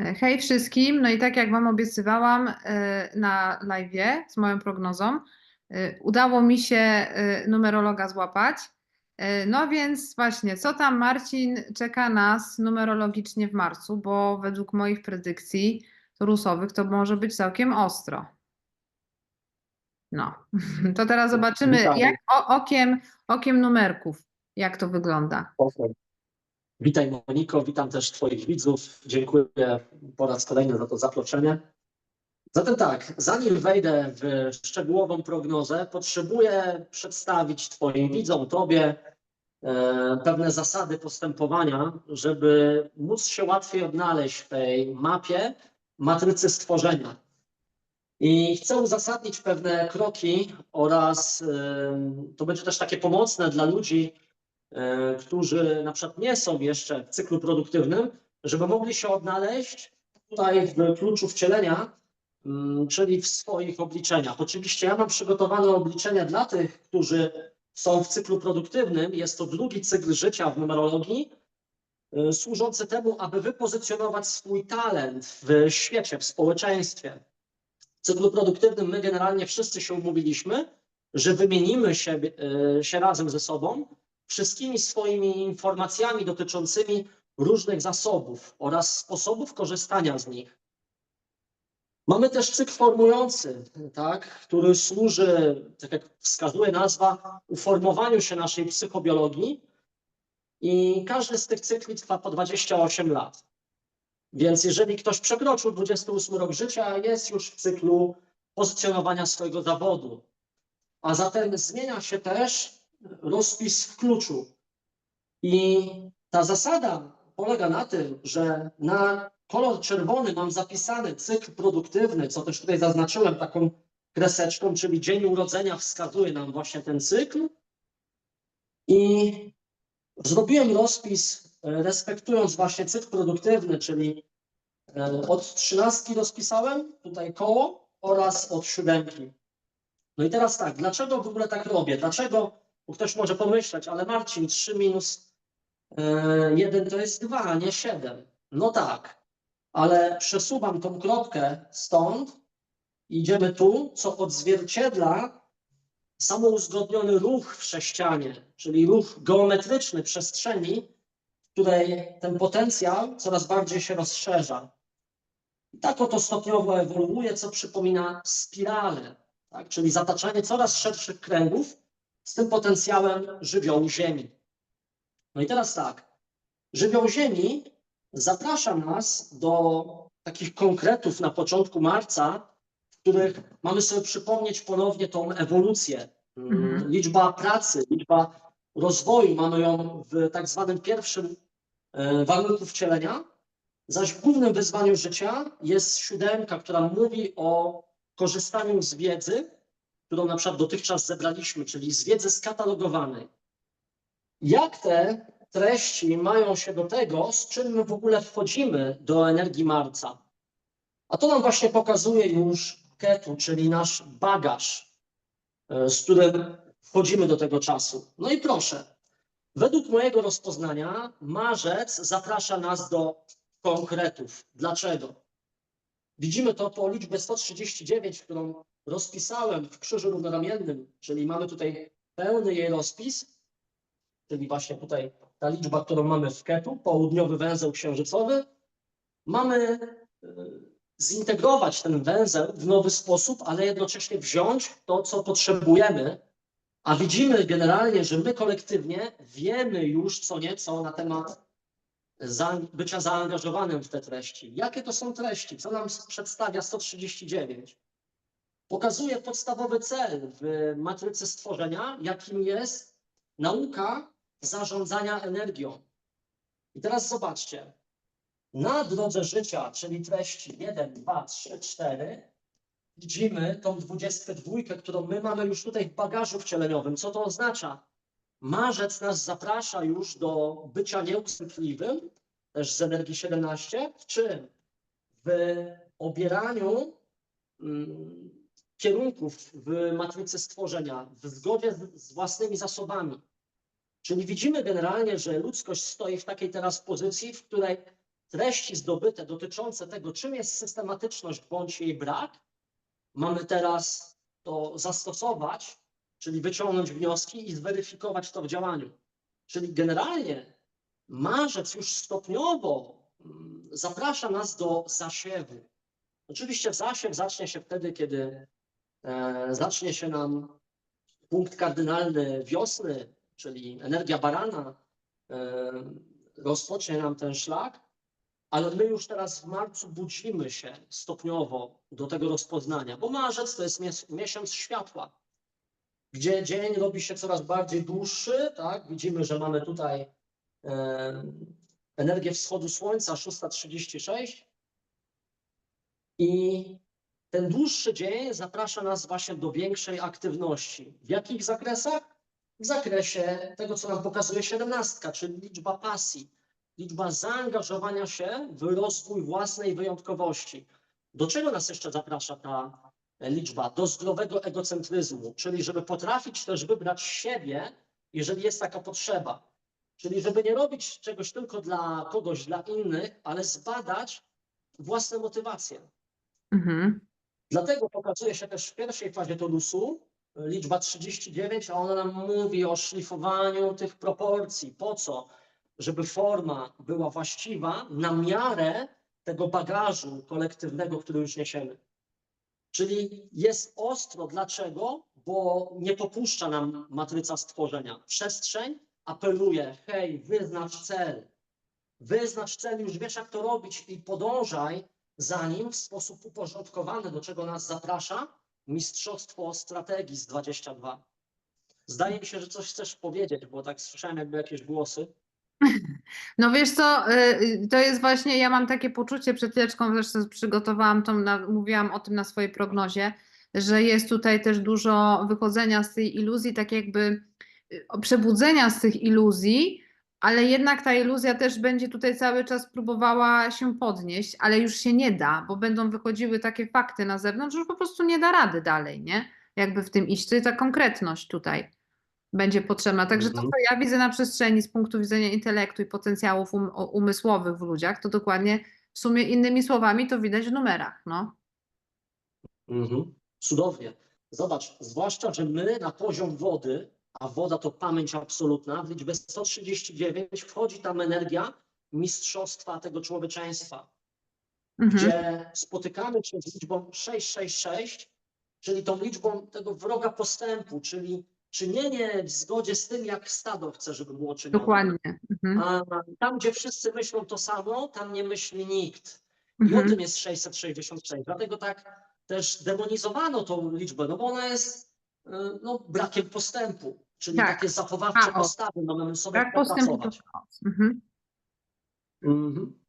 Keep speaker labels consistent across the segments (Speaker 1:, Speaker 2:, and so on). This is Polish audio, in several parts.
Speaker 1: Hej wszystkim, no i tak jak Wam obiecywałam e, na live z moją prognozą, e, udało mi się e, numerologa złapać. No więc właśnie, co tam Marcin czeka nas numerologicznie w marcu, bo według moich predykcji rusowych to może być całkiem ostro. No, to teraz zobaczymy jak o, okiem, okiem numerków, jak to wygląda.
Speaker 2: Witaj Moniko, witam też Twoich widzów. Dziękuję po raz kolejny za to zaproszenie. Zatem tak, zanim wejdę w szczegółową prognozę, potrzebuję przedstawić Twoim widzom, Tobie e, pewne zasady postępowania, żeby móc się łatwiej odnaleźć w tej mapie matrycy stworzenia. I chcę uzasadnić pewne kroki oraz e, to będzie też takie pomocne dla ludzi, którzy na przykład nie są jeszcze w cyklu produktywnym, żeby mogli się odnaleźć tutaj w kluczu wcielenia, mm, czyli w swoich obliczeniach. Oczywiście ja mam przygotowane obliczenia dla tych, którzy są w cyklu produktywnym. Jest to drugi cykl życia w numerologii, y, służący temu, aby wypozycjonować swój talent w świecie, w społeczeństwie. W cyklu produktywnym my generalnie wszyscy się umówiliśmy, że wymienimy się, y, się razem ze sobą wszystkimi swoimi informacjami dotyczącymi różnych zasobów oraz sposobów korzystania z nich. Mamy też cykl formujący, tak, który służy, tak jak wskazuje nazwa, uformowaniu się naszej psychobiologii i każdy z tych cykli trwa po 28 lat. Więc jeżeli ktoś przekroczył 28 rok życia, jest już w cyklu pozycjonowania swojego zawodu. A zatem zmienia się też rozpis w kluczu. I ta zasada polega na tym, że na kolor czerwony mam zapisany cykl produktywny, co też tutaj zaznaczyłem taką kreseczką, czyli dzień urodzenia wskazuje nam właśnie ten cykl. I zrobiłem rozpis e, respektując właśnie cykl produktywny, czyli e, od trzynastki rozpisałem tutaj koło oraz od siódemki. No i teraz tak, dlaczego w ogóle tak robię? Dlaczego, bo ktoś może pomyśleć, ale Marcin, 3 minus 1 to jest 2, a nie 7. No tak, ale przesuwam tą kropkę stąd, idziemy tu, co odzwierciedla samouzgodniony ruch w sześcianie, czyli ruch geometryczny przestrzeni, w której ten potencjał coraz bardziej się rozszerza. I tak oto stopniowo ewoluuje, co przypomina spiralę, tak? czyli zataczanie coraz szerszych kręgów z tym potencjałem żywiołu Ziemi. No i teraz tak, żywioł Ziemi zaprasza nas do takich konkretów na początku marca, w których mamy sobie przypomnieć ponownie tą ewolucję.
Speaker 1: Mhm.
Speaker 2: Liczba pracy, liczba rozwoju, mamy ją w tak zwanym pierwszym e, warunku wcielenia, zaś w głównym wyzwaniu życia jest siódemka, która mówi o korzystaniu z wiedzy, którą na przykład dotychczas zebraliśmy, czyli z wiedzy skatalogowanej. Jak te treści mają się do tego, z czym my w ogóle wchodzimy do energii marca? A to nam właśnie pokazuje już Ketu, czyli nasz bagaż, e, z którym wchodzimy do tego czasu. No i proszę, według mojego rozpoznania marzec zaprasza nas do konkretów. Dlaczego? Widzimy to po liczbie 139, którą rozpisałem w krzyżu równoramiennym, czyli mamy tutaj pełny jej rozpis, czyli właśnie tutaj ta liczba, którą mamy w Ketu, południowy węzeł księżycowy. Mamy y, zintegrować ten węzeł w nowy sposób, ale jednocześnie wziąć to, co potrzebujemy, a widzimy generalnie, że my kolektywnie wiemy już co nieco na temat za, bycia zaangażowanym w te treści. Jakie to są treści? Co nam przedstawia 139? Pokazuje podstawowy cel w matrycy stworzenia, jakim jest nauka zarządzania energią. I teraz zobaczcie. Na drodze życia, czyli treści 1, 2, 3, 4, widzimy tą 22, którą my mamy już tutaj w bagażu wcieleniowym. Co to oznacza? Marzec nas zaprasza już do bycia nieustępliwym, też z energii 17. W czym? W obieraniu mm, kierunków w matrycy stworzenia, w zgodzie z, z własnymi zasobami. Czyli widzimy generalnie, że ludzkość stoi w takiej teraz pozycji, w której treści zdobyte dotyczące tego, czym jest systematyczność bądź jej brak, mamy teraz to zastosować, czyli wyciągnąć wnioski i zweryfikować to w działaniu. Czyli generalnie marzec już stopniowo mm, zaprasza nas do zasiewu. Oczywiście zasiew zacznie się wtedy, kiedy e, zacznie się nam punkt kardynalny wiosny, czyli energia barana, e, rozpocznie nam ten szlak, ale my już teraz w marcu budzimy się stopniowo do tego rozpoznania, bo marzec to jest mies- miesiąc światła, gdzie dzień robi się coraz bardziej dłuższy, tak? Widzimy, że mamy tutaj e, energię wschodu słońca 6.36 i ten dłuższy dzień zaprasza nas właśnie do większej aktywności. W jakich zakresach? W zakresie tego, co nam pokazuje siedemnastka, czyli liczba pasji, liczba zaangażowania się w rozwój własnej wyjątkowości. Do czego nas jeszcze zaprasza ta liczba? Do zdrowego egocentryzmu, czyli żeby potrafić też wybrać siebie, jeżeli jest taka potrzeba. Czyli żeby nie robić czegoś tylko dla kogoś, dla innych, ale zbadać własne motywacje.
Speaker 1: Mhm.
Speaker 2: Dlatego pokazuje się też w pierwszej fazie tonusu liczba 39, a ona nam mówi o szlifowaniu tych proporcji. Po co? Żeby forma była właściwa na miarę tego bagażu kolektywnego, który już niesiemy. Czyli jest ostro. Dlaczego? Bo nie popuszcza nam matryca stworzenia. Przestrzeń apeluje, hej, wyznacz cel. Wyznacz cel, już wiesz jak to robić i podążaj za nim w sposób uporządkowany, do czego nas zaprasza Mistrzostwo Strategii z 22. Zdaje mi się, że coś chcesz powiedzieć, bo tak słyszałem jakby jakieś głosy.
Speaker 1: No wiesz co, y, y, to jest właśnie, ja mam takie poczucie, przed chwileczką zresztą przygotowałam to, mówiłam o tym na swojej prognozie, że jest tutaj też dużo wychodzenia z tej iluzji, tak jakby y, przebudzenia z tych iluzji, ale jednak ta iluzja też będzie tutaj cały czas próbowała się podnieść, ale już się nie da, bo będą wychodziły takie fakty na zewnątrz, że już po prostu nie da rady dalej, nie? Jakby w tym iść, to jest ta konkretność tutaj będzie potrzebna. Także to,
Speaker 2: Mhm.
Speaker 1: co ja widzę na przestrzeni z punktu widzenia intelektu i potencjałów um, umysłowych w ludziach, to dokładnie w sumie innymi słowami to widać w numerach, no.
Speaker 2: Mhm. Cudownie. Zobacz, zwłaszcza, że my na poziom wody, a woda to pamięć absolutna, w liczbie 139 wchodzi tam energia mistrzostwa tego człowieczeństwa.
Speaker 1: Mhm.
Speaker 2: gdzie spotykamy się z liczbą 666, czyli tą liczbą tego wroga postępu, czyli czynienie w zgodzie z tym, jak stado chce, żeby było czynione.
Speaker 1: Dokładnie. Mhm.
Speaker 2: A tam, gdzie wszyscy myślą to samo, tam nie myśli nikt. I o
Speaker 1: Mhm.
Speaker 2: tym jest 666. Dlatego tak też demonizowano tą liczbę, no bo ona jest y, no, brakiem postępu, czyli
Speaker 1: Tak.
Speaker 2: takie zachowawcze
Speaker 1: Chaos.
Speaker 2: postawy, no mamy sobie
Speaker 1: Brak
Speaker 2: popracować.
Speaker 1: Mhm.
Speaker 2: Mhm.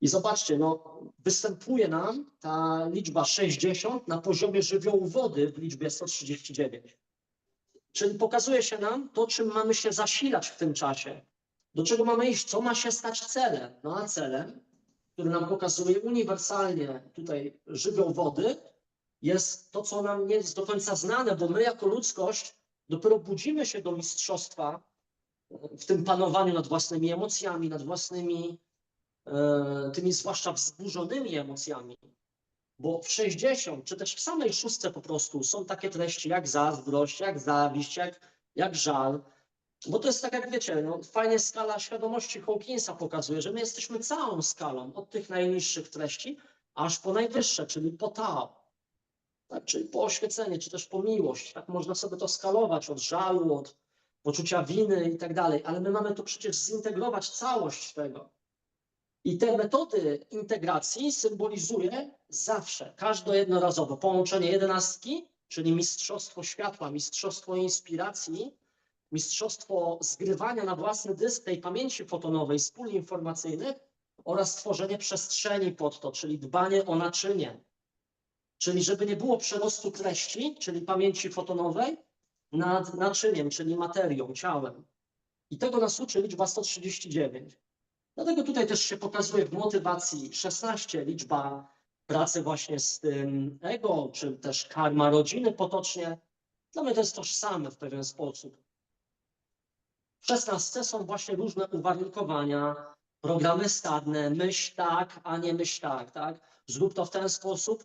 Speaker 2: I zobaczcie, no, występuje nam ta liczba 60 na poziomie żywiołu wody w liczbie 139. Czyli pokazuje się nam to, czym mamy się zasilać w tym czasie, do czego mamy iść, co ma się stać celem. No a celem, który nam pokazuje uniwersalnie tutaj żywioł wody, jest to, co nam nie jest do końca znane, bo my jako ludzkość dopiero budzimy się do mistrzostwa w tym panowaniu nad własnymi emocjami, nad własnymi e, tymi zwłaszcza wzburzonymi emocjami. Bo w 60, czy też w samej szóstce po prostu są takie treści jak zazdrość, jak zawiść, jak, jak żal. Bo to jest tak jak wiecie, no, fajnie skala świadomości Hawkinsa pokazuje, że my jesteśmy całą skalą, od tych najniższych treści, aż po najwyższe, czyli po Tao. Tak, czyli po oświecenie, czy też po miłość. Tak można sobie to skalować od żalu, od poczucia winy i tak dalej. Ale my mamy tu przecież zintegrować całość tego. I te metody integracji symbolizuje zawsze, każde jednorazowo połączenie jedenastki, czyli mistrzostwo światła, mistrzostwo inspiracji, mistrzostwo zgrywania na własny dysk tej pamięci fotonowej z pól informacyjnych oraz tworzenie przestrzeni pod to, czyli dbanie o naczynie. Czyli żeby nie było przerostu treści, czyli pamięci fotonowej, nad naczyniem, czyli materią, ciałem. I tego nas uczy liczba 139. Dlatego tutaj też się pokazuje w motywacji 16 liczba pracy właśnie z tym ego, czy też karma rodziny potocznie. Dla mnie to jest tożsame w pewien sposób. W 16 są właśnie różne uwarunkowania, programy stadne, myśl tak, a nie myśl tak, tak? Zrób to w ten sposób.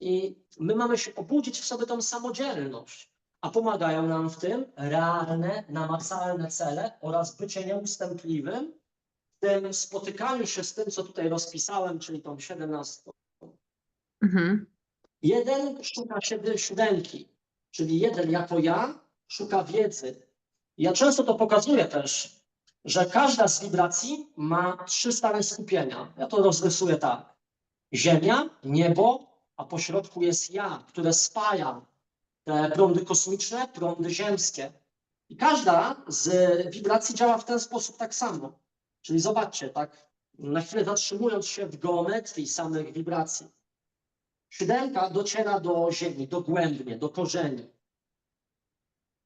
Speaker 2: I my mamy się obudzić w sobie tą samodzielność, a pomagają nam w tym realne, namacalne cele oraz bycie nieustępliwym w tym spotykaniu się z tym, co tutaj rozpisałem, czyli tą 17
Speaker 1: Mhm.
Speaker 2: Jeden szuka siebie siódemki, czyli jeden jako ja szuka wiedzy. Ja często to pokazuję też, że każda z wibracji ma trzy stany skupienia. Ja to rozrysuję tak. Ziemia, niebo, a po środku jest ja, które spaja te prądy kosmiczne, prądy ziemskie. I każda z wibracji działa w ten sposób tak samo. Czyli zobaczcie, tak, na chwilę zatrzymując się w geometrii samych wibracji. Siódemka dociera do ziemi, dogłębnie, do korzeni.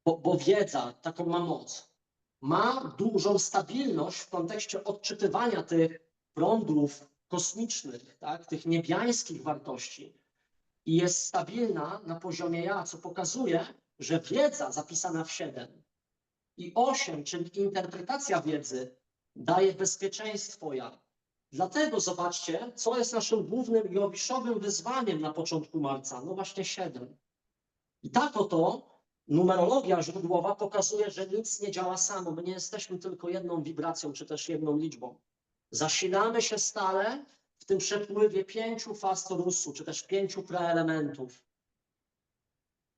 Speaker 2: Bo, bo wiedza taką ma moc. Ma dużą stabilność w kontekście odczytywania tych prądów kosmicznych, tak, tych niebiańskich wartości. I jest stabilna na poziomie ja, co pokazuje, że wiedza zapisana w 7 i 8, czyli interpretacja wiedzy, daje bezpieczeństwo ja. Dlatego zobaczcie, co jest naszym głównym jowiszowym wyzwaniem na początku marca. No właśnie 7. I tak oto numerologia źródłowa pokazuje, że nic nie działa samo. My nie jesteśmy tylko jedną wibracją, czy też jedną liczbą. Zasilamy się stale w tym przepływie pięciu faz torusu, czy też pięciu preelementów.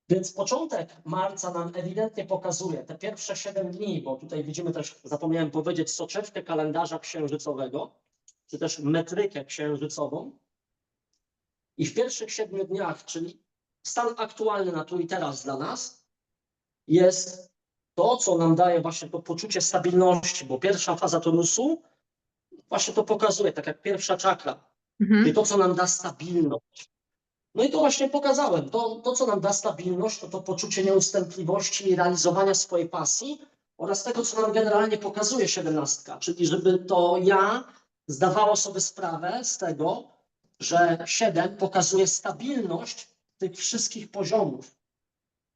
Speaker 2: Więc początek marca nam ewidentnie pokazuje te pierwsze 7 dni, bo tutaj widzimy też, zapomniałem powiedzieć, soczewkę kalendarza księżycowego, czy też metrykę księżycową. I w pierwszych siedmiu dniach, czyli stan aktualny na tu i teraz dla nas, jest to, co nam daje właśnie to poczucie stabilności, bo pierwsza faza tonusu właśnie to pokazuje, tak jak pierwsza czakra,
Speaker 1: Mhm.
Speaker 2: czyli to, co nam da stabilność. No i to właśnie pokazałem. To, to co nam da stabilność, to to poczucie nieustępliwości i realizowania swojej pasji oraz tego, co nam generalnie pokazuje siedemnastka, czyli żeby to ja zdawało sobie sprawę z tego, że 7 pokazuje stabilność tych wszystkich poziomów.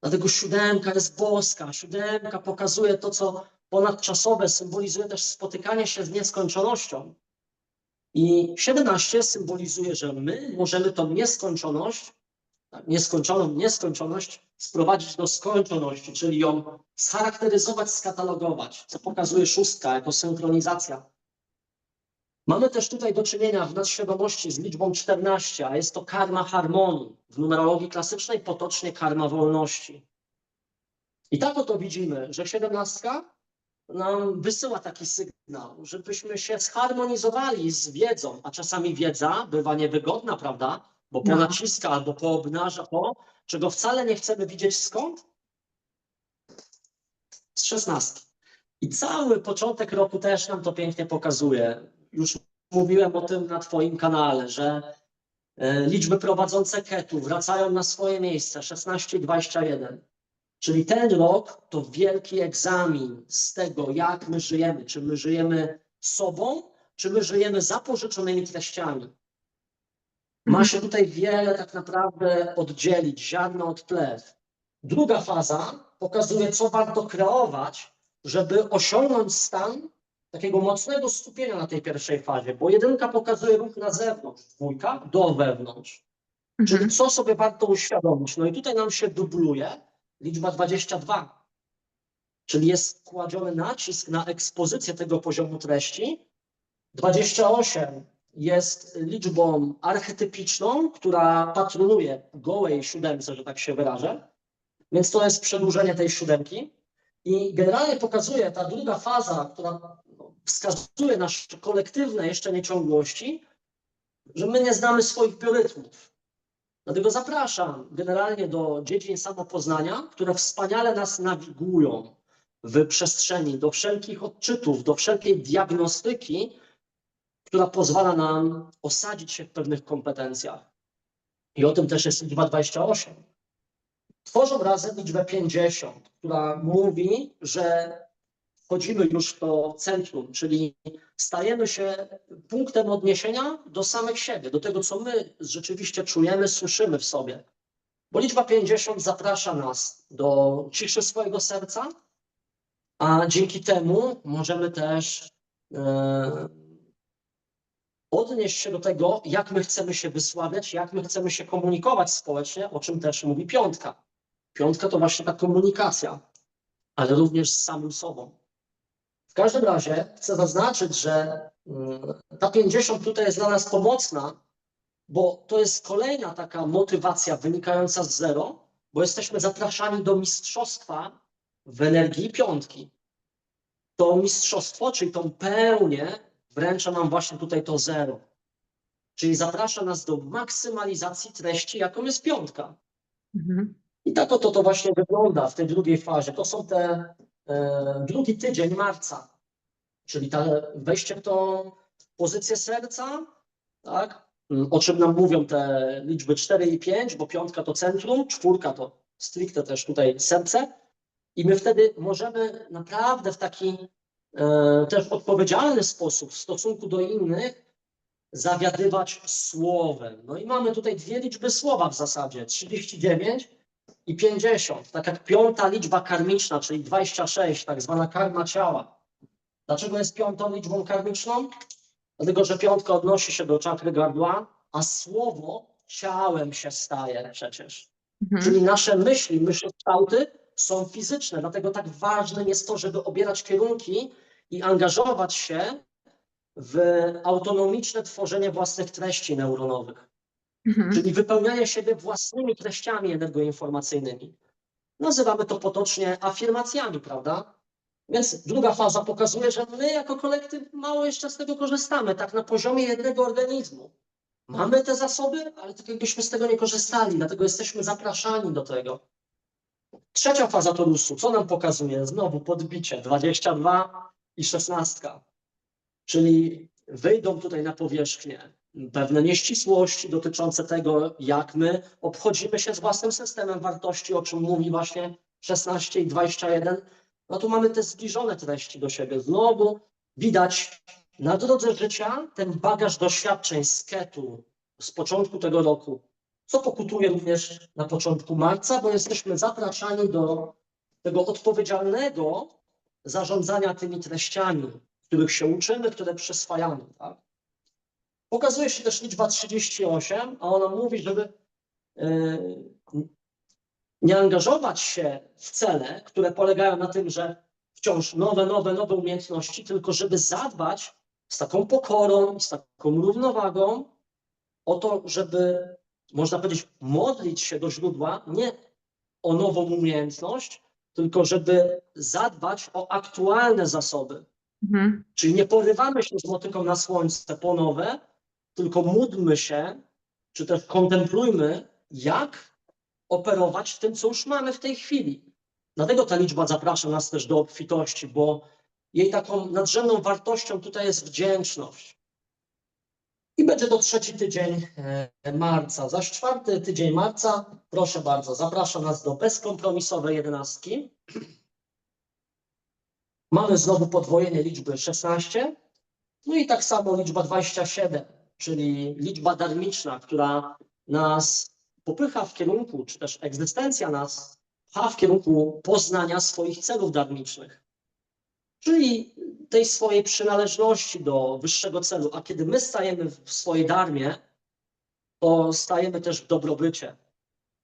Speaker 2: Dlatego siódemka jest boska. Siódemka pokazuje to, co ponadczasowe, symbolizuje też spotykanie się z nieskończonością. I 17 symbolizuje, że my możemy tą nieskończoność, tak, nieskończoną nieskończoność sprowadzić do skończoności, czyli ją scharakteryzować, skatalogować, co pokazuje szóstka jako synchronizacja. Mamy też tutaj do czynienia w nadświadomości z liczbą 14, a jest to karma harmonii. W numerologii klasycznej potocznie karma wolności. I tak oto widzimy, że 17 nam wysyła taki sygnał, żebyśmy się zharmonizowali z wiedzą, a czasami wiedza bywa niewygodna, prawda? Bo
Speaker 1: No.
Speaker 2: ponaciska albo poobnaża to, czego wcale nie chcemy widzieć skąd? Z 16. I cały początek roku też nam to pięknie pokazuje. Już mówiłem o tym na Twoim kanale, że e, liczby prowadzące ketu wracają na swoje miejsce 16 i 21. Czyli ten rok to wielki egzamin z tego, jak my żyjemy. Czy my żyjemy sobą, czy my żyjemy zapożyczonymi treściami. Ma się tutaj wiele tak naprawdę oddzielić, ziarno od plew. Druga faza pokazuje, co warto kreować, żeby osiągnąć stan takiego mocnego skupienia na tej pierwszej fazie, bo jedynka pokazuje ruch na zewnątrz, dwójka do wewnątrz. Czyli
Speaker 1: Mhm.
Speaker 2: co sobie warto uświadomić? No i tutaj nam się dubluje liczba 22. Czyli jest kładziony nacisk na ekspozycję tego poziomu treści. 28 jest liczbą archetypiczną, która patronuje gołej siódemce, że tak się wyrażę. Więc to jest przedłużenie tej siódemki. I generalnie pokazuje ta druga faza, która wskazuje nasze kolektywne jeszcze nieciągłości, że my nie znamy swoich biorytmów. Dlatego zapraszam generalnie do dziedzin samopoznania, które wspaniale nas nawigują w przestrzeni, do wszelkich odczytów, do wszelkiej diagnostyki, która pozwala nam osadzić się w pewnych kompetencjach. I o tym też jest liczba 28. Tworzą razem liczbę 50, która mówi, że wchodzimy już w to centrum, czyli stajemy się punktem odniesienia do samych siebie, do tego, co my rzeczywiście czujemy, słyszymy w sobie. Bo liczba 50 zaprasza nas do ciszy swojego serca, a dzięki temu możemy też e, odnieść się do tego, jak my chcemy się wysławiać, jak my chcemy się komunikować społecznie, o czym też mówi piątka. Piątka to właśnie ta komunikacja, ale również z samym sobą. W każdym razie chcę zaznaczyć, że mm, ta 50 tutaj jest dla nas pomocna, bo to jest kolejna taka motywacja wynikająca z zero, bo jesteśmy zapraszani do mistrzostwa w energii piątki. To mistrzostwo, czyli tą pełnię, wręcza nam właśnie tutaj to zero. Czyli zaprasza nas do maksymalizacji treści, jaką jest piątka.
Speaker 1: Mhm.
Speaker 2: I tak oto to właśnie wygląda w tej drugiej fazie. To są te drugi tydzień marca, czyli ta, wejście w tą pozycję serca, tak? Mm, o czym nam mówią te liczby 4 i 5, bo piątka to centrum, czwórka to stricte też tutaj serce. I my wtedy możemy naprawdę w taki e, też odpowiedzialny sposób w stosunku do innych zawiadywać słowem. No i mamy tutaj dwie liczby słowa w zasadzie, 39 i 50. Tak jak piąta liczba karmiczna, czyli 26, tak zwana karma ciała. Dlaczego jest piątą liczbą karmiczną? Dlatego, że piątka odnosi się do czakry gardła, a słowo ciałem się staje przecież.
Speaker 1: Mhm.
Speaker 2: Czyli nasze myśli, myśli kształty są fizyczne, dlatego tak ważnym jest to, żeby obierać kierunki i angażować się w autonomiczne tworzenie własnych treści neuronowych,
Speaker 1: Mhm.
Speaker 2: czyli wypełnianie siebie własnymi treściami energoinformacyjnymi. Nazywamy to potocznie afirmacjami, prawda? Więc druga faza pokazuje, że my jako kolektyw mało jeszcze z tego korzystamy, tak na poziomie jednego organizmu. Mamy te zasoby, ale tak jakbyśmy z tego nie korzystali, dlatego jesteśmy zapraszani do tego. Trzecia faza torusu, co nam pokazuje? Znowu podbicie 22 i 16. Czyli wyjdą tutaj na powierzchnię pewne nieścisłości dotyczące tego, jak my obchodzimy się z własnym systemem wartości, o czym mówi właśnie 16 i 21. No tu mamy te zbliżone treści do siebie. Znowu widać na drodze życia ten bagaż doświadczeń z ketu z początku tego roku, co pokutuje również na początku marca, bo jesteśmy zapraszani do tego odpowiedzialnego zarządzania tymi treściami, których się uczymy, które przyswajamy. Tak? Pokazuje się też liczba 38, a ona mówi, żeby yy, nie angażować się w cele, które polegają na tym, że wciąż nowe, nowe, nowe umiejętności, tylko żeby zadbać z taką pokorą, z taką równowagą o to, żeby, można powiedzieć, modlić się do źródła nie o nową umiejętność, tylko żeby zadbać o aktualne zasoby.
Speaker 1: Mhm.
Speaker 2: Czyli nie porywamy się z motyką na słońce po nowe, tylko módlmy się, czy też kontemplujmy, jak operować tym, co już mamy w tej chwili. Dlatego ta liczba zaprasza nas też do obfitości, bo jej taką nadrzędną wartością tutaj jest wdzięczność. I będzie to trzeci tydzień e, marca. Zaś czwarty tydzień marca, proszę bardzo, zapraszam nas do bezkompromisowej jedenastki. Mamy znowu podwojenie liczby 16, no i tak samo liczba 27, czyli liczba darmiczna, która nas popycha w kierunku, czy też egzystencja nas pcha w kierunku poznania swoich celów darmicznych, czyli tej swojej przynależności do wyższego celu. A kiedy my stajemy w swojej darmie, to stajemy też w dobrobycie.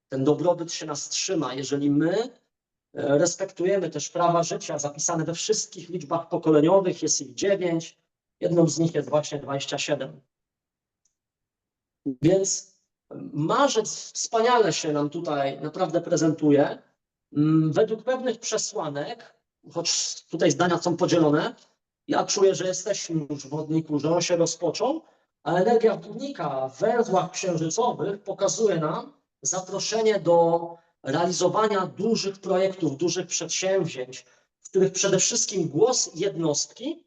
Speaker 2: Ten dobrobyt się nas trzyma, jeżeli my e, respektujemy też prawa życia zapisane we wszystkich liczbach pokoleniowych, jest ich dziewięć, jedną z nich jest właśnie 27. Więc marzec wspaniale się nam tutaj naprawdę prezentuje. Mm, Według pewnych przesłanek, choć tutaj zdania są podzielone, ja czuję, że jesteśmy już w wodniku, że on się rozpoczął, a energia wodnika w węzłach księżycowych pokazuje nam zaproszenie do realizowania dużych projektów, dużych przedsięwzięć, w których przede wszystkim głos jednostki,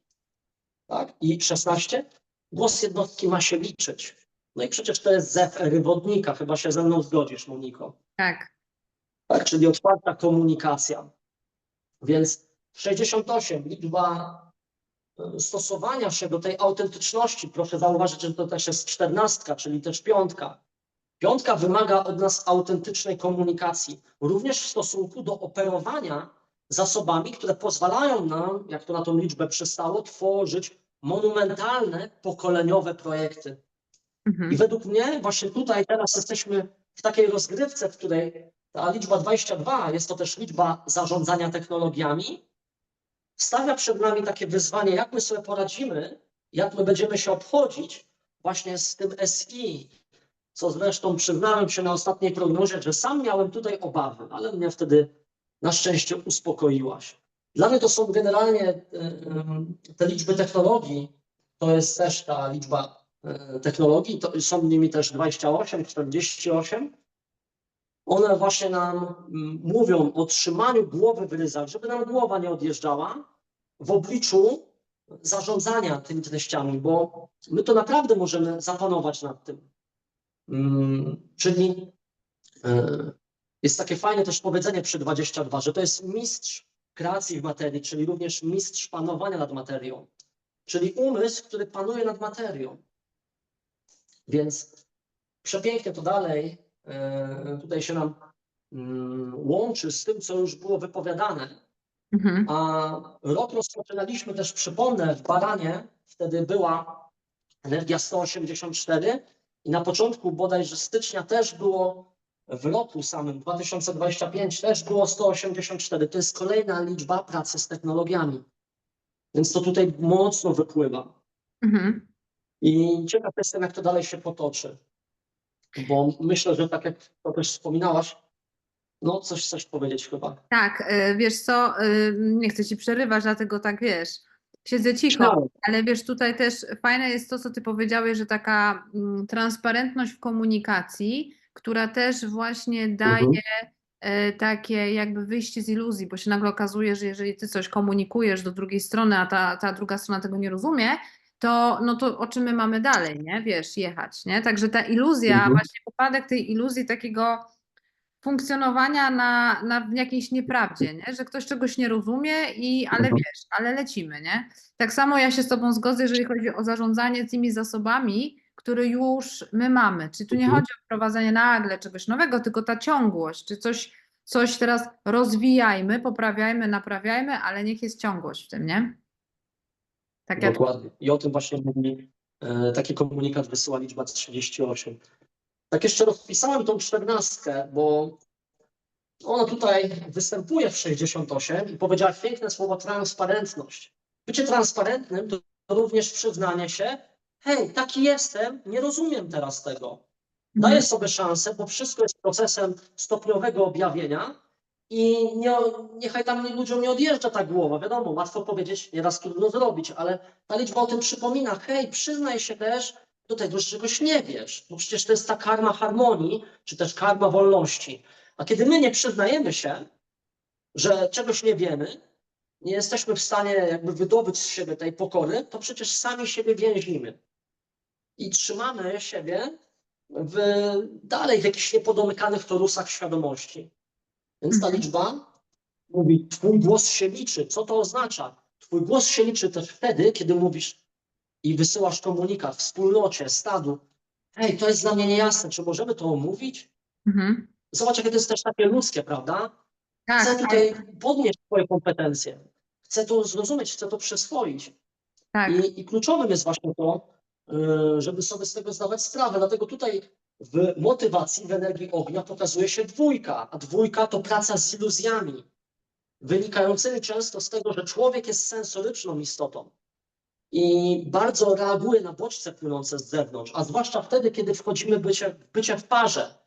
Speaker 2: tak, i 16, głos jednostki ma się liczyć. No i przecież to jest zew ery wodnika, chyba się ze mną zgodzisz, Moniko.
Speaker 1: Tak.
Speaker 2: Tak, czyli otwarta komunikacja. Więc 68, liczba e, stosowania się do tej autentyczności. Proszę zauważyć, że to też jest czternastka, czyli też piątka. Piątka wymaga od nas autentycznej komunikacji, również w stosunku do operowania zasobami, które pozwalają nam, jak to na tą liczbę przystało, tworzyć monumentalne, pokoleniowe projekty. I
Speaker 1: Mhm.
Speaker 2: według mnie właśnie tutaj teraz jesteśmy w takiej rozgrywce, w której ta liczba 22 jest to też liczba zarządzania technologiami. Stawia przed nami takie wyzwanie, jak my sobie poradzimy, jak my będziemy się obchodzić właśnie z tym SI, co zresztą przyznałem się na ostatniej prognozie, że sam miałem tutaj obawy, ale mnie wtedy na szczęście uspokoiłaś. Dla mnie to są generalnie y, y, te liczby technologii, to jest też ta liczba technologii, to są nimi też 28, 48. One właśnie nam mm, mówią o trzymaniu głowy w ryzach, żeby nam głowa nie odjeżdżała w obliczu zarządzania tymi treściami, bo my to naprawdę możemy zapanować nad tym. Mm, Czyli e, jest takie fajne też powiedzenie przy 22, że to jest mistrz kreacji w materii, czyli również mistrz panowania nad materią, czyli umysł, który panuje nad materią. Więc przepięknie to dalej e, tutaj się nam mm, łączy z tym, co już było wypowiadane.
Speaker 1: Mhm.
Speaker 2: A rok rozpoczynaliśmy też, przypomnę, w Baranie, wtedy była energia 184 i na początku bodajże stycznia też było w roku samym 2025 też było 184. To jest kolejna liczba pracy z technologiami. Więc to tutaj mocno wypływa.
Speaker 1: Mhm.
Speaker 2: I ciekaw jestem, jak to dalej się potoczy. Bo myślę, że tak jak to też wspominałaś, no coś chcesz powiedzieć chyba.
Speaker 1: Tak, y, wiesz co, y, nie chcę ci przerywać, dlatego tak wiesz, siedzę cicho,
Speaker 2: Śmiało.
Speaker 1: ale wiesz, tutaj też fajne jest to, co ty powiedziałeś, że taka mm, transparentność w komunikacji, która też właśnie daje
Speaker 2: Mhm.
Speaker 1: e, takie jakby wyjście z iluzji, bo się nagle okazuje, że jeżeli ty coś komunikujesz do drugiej strony, a ta, ta druga strona tego nie rozumie, to no to o czym my mamy dalej, nie? Wiesz, jechać, nie? Także ta iluzja,
Speaker 2: Mhm.
Speaker 1: właśnie upadek tej iluzji takiego funkcjonowania na, na w jakiejś nieprawdzie, nie? że ktoś czegoś nie rozumie, i ale
Speaker 2: Mhm.
Speaker 1: wiesz, ale lecimy, nie? Tak samo ja się z Tobą zgodzę, jeżeli chodzi o zarządzanie tymi zasobami, które już my mamy. Czyli tu nie
Speaker 2: Mhm.
Speaker 1: chodzi o wprowadzanie nagle czegoś nowego, tylko ta ciągłość, czy coś, coś teraz rozwijajmy, poprawiajmy, naprawiajmy, ale niech jest ciągłość w tym, nie? Tak jak
Speaker 2: Dokładnie. I o tym właśnie mówi e, taki komunikat wysyła liczba 38. Tak jeszcze rozpisałem tą czternastkę, bo ona tutaj występuje w 68 i powiedziała piękne słowo transparentność. Bycie transparentnym to to również przyznanie się, hej, taki jestem, nie rozumiem teraz tego. Daję sobie szansę, bo wszystko jest procesem stopniowego objawienia i nie, niechaj tam ludziom nie odjeżdża ta głowa. Wiadomo, łatwo powiedzieć, nieraz trudno zrobić, ale ta liczba o tym przypomina. Hej, przyznaj się też do tego, że czegoś nie wiesz, bo przecież to jest ta karma harmonii, czy też karma wolności. A kiedy my nie przyznajemy się, że czegoś nie wiemy, nie jesteśmy w stanie jakby wydobyć z siebie tej pokory, to przecież sami siebie więzimy. I trzymamy siebie w, dalej w jakichś niepodomykanych torusach świadomości. Więc ta
Speaker 1: Mhm.
Speaker 2: liczba mówi, twój głos się liczy. Co to oznacza? Twój głos się liczy też wtedy, kiedy mówisz i wysyłasz komunikat wspólnocie, stadu. Hej, to jest dla mnie niejasne, czy możemy to omówić?
Speaker 1: Mhm.
Speaker 2: Zobacz, jakie to jest też takie ludzkie, prawda?
Speaker 1: Tak,
Speaker 2: Chcę
Speaker 1: tak,
Speaker 2: tutaj podnieść Twoje kompetencje. Chcę to zrozumieć, chcę to przyswoić.
Speaker 1: tak.
Speaker 2: I, I kluczowym jest właśnie to, y, żeby sobie z tego zdawać sprawę. Dlatego tutaj w motywacji, w energii ognia pokazuje się dwójka, a dwójka to praca z iluzjami, wynikającymi często z tego, że człowiek jest sensoryczną istotą i bardzo reaguje na bodźce płynące z zewnątrz, a zwłaszcza wtedy, kiedy wchodzimy w bycie, bycie w parze.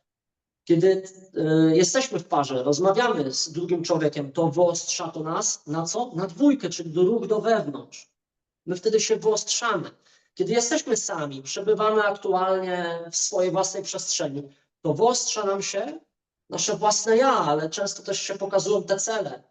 Speaker 2: Kiedy y, jesteśmy w parze, rozmawiamy z drugim człowiekiem, to wyostrza to nas na co? Na dwójkę, czyli do ruch do wewnątrz. My wtedy się wyostrzamy. Kiedy jesteśmy sami, przebywamy aktualnie w swojej własnej przestrzeni, to wyostrza nam się nasze własne ja, ale często też się pokazują te cele.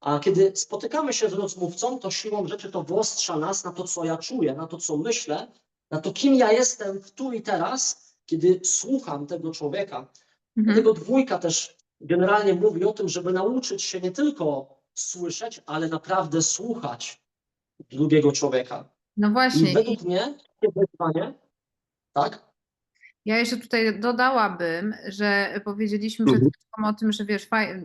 Speaker 2: A kiedy spotykamy się z rozmówcą, to siłą rzeczy to wyostrza nas na to, co ja czuję, na to, co myślę, na to, kim ja jestem w tu i teraz, kiedy słucham tego człowieka.
Speaker 1: Mhm.
Speaker 2: Dlatego dwójka też generalnie mówi o tym, żeby nauczyć się nie tylko słyszeć, ale naprawdę słuchać drugiego człowieka.
Speaker 1: No
Speaker 2: I
Speaker 1: właśnie.
Speaker 2: według mnie takie wyzwanie, tak?
Speaker 1: Ja jeszcze tutaj dodałabym, że powiedzieliśmy przed
Speaker 2: Mhm.
Speaker 1: chwilą o tym, że wiesz, faj...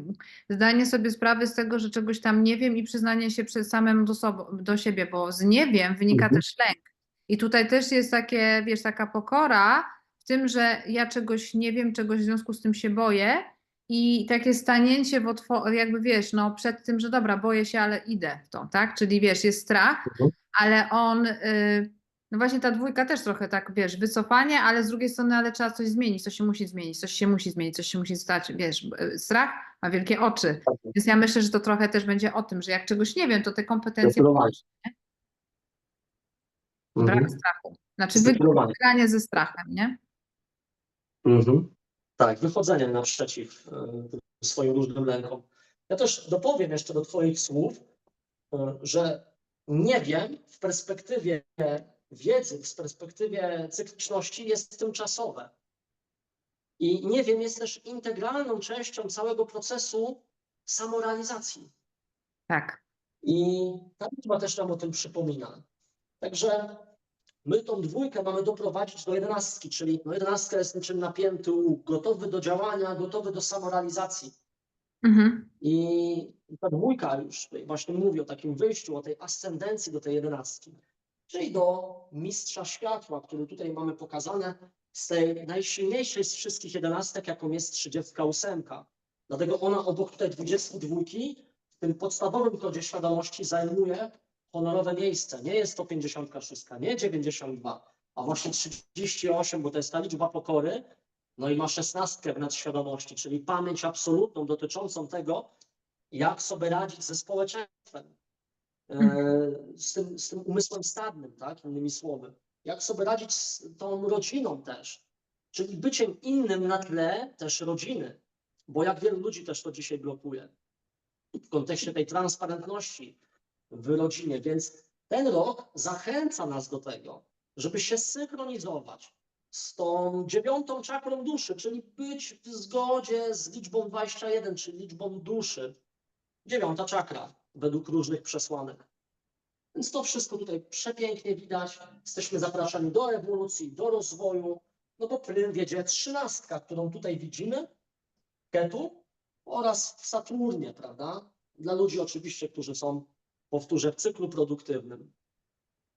Speaker 1: zdanie sobie sprawy z tego, że czegoś tam nie wiem i przyznanie się przed samym do, sob- do siebie, bo z nie wiem wynika
Speaker 2: Mhm.
Speaker 1: też lęk. I tutaj też jest takie, wiesz, taka pokora w tym, że ja czegoś nie wiem, czegoś w związku z tym się boję i takie stanięcie w otwo- jakby wiesz, no przed tym, że dobra, boję się, ale idę w to, tak? Czyli wiesz, jest strach,
Speaker 2: Mhm.
Speaker 1: ale on, y, no właśnie ta dwójka też trochę tak, wiesz, wycofanie, ale z drugiej strony, ale trzeba coś zmienić, coś się musi zmienić, coś się musi zmienić, coś się musi stać, wiesz, y, strach ma wielkie oczy,
Speaker 2: Tak.
Speaker 1: więc ja myślę, że to trochę też będzie o tym, że jak czegoś nie wiem, to te kompetencje brak
Speaker 2: Mhm.
Speaker 1: strachu, znaczy wygranie ze strachem, nie?
Speaker 2: Mhm. Tak, wychodzenie naprzeciw e, swoim różnym lękom. Ja też dopowiem jeszcze do Twoich słów, e, że nie wiem w perspektywie wiedzy, w perspektywie cykliczności jest tymczasowe. I nie wiem jest też integralną częścią całego procesu samorealizacji.
Speaker 1: Tak.
Speaker 2: I ta liczba też nam o tym przypomina. Także my tą dwójkę mamy doprowadzić do jedenastki, czyli no jedenastka jest niczym napięty łuk, gotowy do działania, gotowy do samorealizacji.
Speaker 1: Mhm.
Speaker 2: I ta dwójka już właśnie mówi o takim wyjściu, o tej ascendencji do tej jedenastki, czyli do mistrza światła, który tutaj mamy pokazane z tej najsilniejszej z wszystkich jedenastek, jaką jest 38. Dlatego ona obok tutaj 22 w tym podstawowym kodzie świadomości zajmuje honorowe miejsce. Nie jest to 56, nie 92, a właśnie 38, bo to jest ta liczba pokory, no i ma szesnastkę w nadświadomości, czyli pamięć absolutną dotyczącą tego, jak sobie radzić ze społeczeństwem, e, z tym, z tym umysłem stadnym, tak, innymi słowy. Jak sobie radzić z tą rodziną też, czyli byciem innym na tle też rodziny, bo jak wielu ludzi też to dzisiaj blokuje. W kontekście tej transparentności w rodzinie, więc ten rok zachęca nas do tego, żeby się synchronizować z tą dziewiątą czakrą duszy, czyli być w zgodzie z liczbą 21, czyli liczbą duszy. Dziewiąta czakra według różnych przesłanek. Więc to wszystko tutaj przepięknie widać. Jesteśmy zapraszani do ewolucji, do rozwoju. No bo prym wiedzie trzynastka, którą tutaj widzimy, Ketu oraz w Saturnie, prawda? Dla ludzi oczywiście, którzy są, powtórzę, w cyklu produktywnym.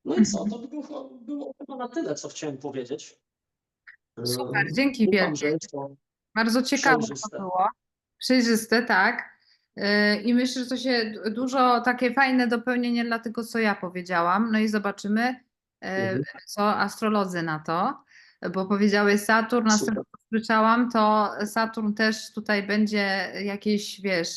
Speaker 2: No i co, to by było, było chyba na tyle, co chciałem powiedzieć.
Speaker 1: Super,
Speaker 2: Ehm,
Speaker 1: dzięki wielkie. Bardzo ciekawe
Speaker 2: Przejrzyste.
Speaker 1: to było. Przejrzyste, tak. Yy, I myślę, że to się du- dużo takie fajne dopełnienie dla tego, co ja powiedziałam. No i zobaczymy, yy,
Speaker 2: Mhm.
Speaker 1: co astrolodzy na to. Bo powiedziałeś Saturn, co słyszałam, to Saturn też tutaj będzie jakieś, wiesz,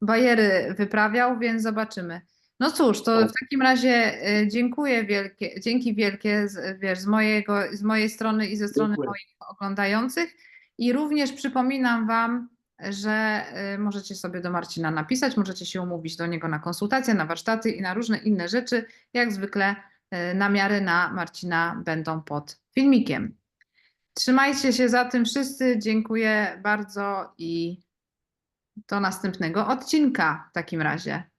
Speaker 1: bajery wyprawiał, więc zobaczymy. No cóż, to w takim razie yy, dziękuję wielkie, dzięki wielkie, z, wiesz, z mojego, z mojej strony i ze strony
Speaker 2: Dziękuję.
Speaker 1: moich oglądających. I również przypominam Wam, że y, możecie sobie do Marcina napisać, możecie się umówić do niego na konsultacje, na warsztaty i na różne inne rzeczy. Jak zwykle y, namiary na Marcina będą pod filmikiem. Trzymajcie się za tym wszyscy. Dziękuję bardzo i do następnego odcinka w takim razie.